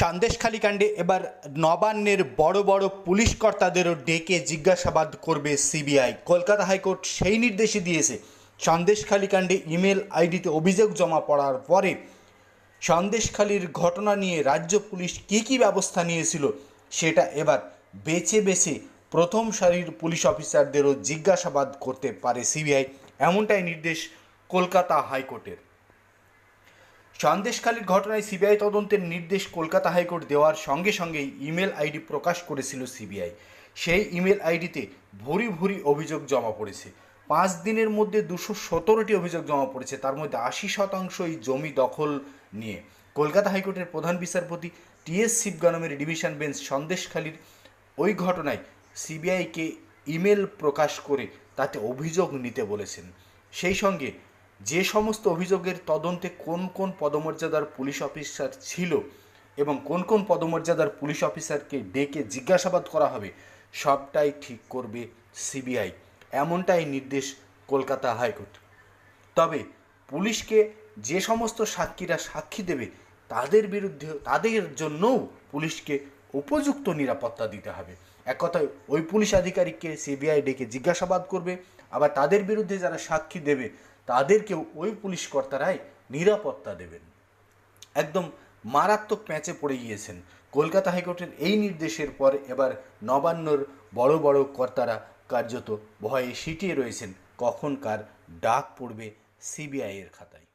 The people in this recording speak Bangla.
সন্দেশখালী কাণ্ডে এবার নবান্নের বড় বড় পুলিশ কর্তাদেরও ডেকে জিজ্ঞাসাবাদ করবে সিবিআই। কলকাতা হাইকোর্ট সেই নির্দেশই দিয়েছে। সন্দেশখালী কাণ্ডে ইমেল আইডিতে অভিযোগ জমা পড়ার পরে সন্দেশখালীর ঘটনা নিয়ে রাজ্য পুলিশ কী কী ব্যবস্থা নিয়েছিল সেটা এবার বেছে বেছে প্রথম সারির পুলিশ অফিসারদেরও জিজ্ঞাসাবাদ করতে পারে সিবিআই। এমনটাই নির্দেশ কলকাতা হাইকোর্টের। সন্দেশখালীর ঘটনায় সিবিআই তদন্তের নির্দেশ কলকাতা হাইকোর্ট দেওয়ার সঙ্গে সঙ্গেই ইমেল আইডি প্রকাশ করেছিল সিবিআই। সেই ইমেল আইডিতে ভুরি ভুরি অভিযোগ জমা পড়েছে। পাঁচ দিনের মধ্যে দুশো সতেরোটি অভিযোগ জমা পড়েছে, তার মধ্যে আশি শতাংশই জমি দখল নিয়ে। কলকাতা হাইকোর্টের প্রধান বিচারপতি টিএস শিবগানমের ডিভিশন বেঞ্চ সন্দেশখালীর ওই ঘটনায় সিবিআইকে ইমেল প্রকাশ করে তাতে অভিযোগ নিতে বলেছেন। সেই সঙ্গে যে সমস্ত অভিযোগের তদন্তে কোন কোন পদমর্যাদার পুলিশ অফিসার ছিল এবং কোন কোন পদমর্যাদার পুলিশ অফিসারকে ডেকে জিজ্ঞাসাবাদ করা হবে, সবটাই ঠিক করবে সিবিআই। এমনটাই নির্দেশ কলকাতা হাইকোর্ট। তবে পুলিশকে যে সমস্ত সাক্ষীরা সাক্ষী দেবে, তাদের বিরুদ্ধে তাদের জন্যও পুলিশকে উপযুক্ত নিরাপত্তা দিতে হবে। এক কথায় ওই পুলিশ আধিকারিককে সিবিআই ডেকে জিজ্ঞাসাবাদ করবে, আবার তাদের বিরুদ্ধে যারা সাক্ষী দেবে তাদেরকেও ওই পুলিশ কর্তারাই নিরাপত্তা দেবেন। একদম মারাত্মক প্যাঁচে পড়ে গিয়েছেন। কলকাতা হাইকোর্টের এই নির্দেশের পর এবার নবান্নর বড় বড় কর্তারা কার্যত ভয়ে সিটিয়ে রয়েছেন। কখন কার ডাক পড়বে সিবিআইয়ের খাতায়।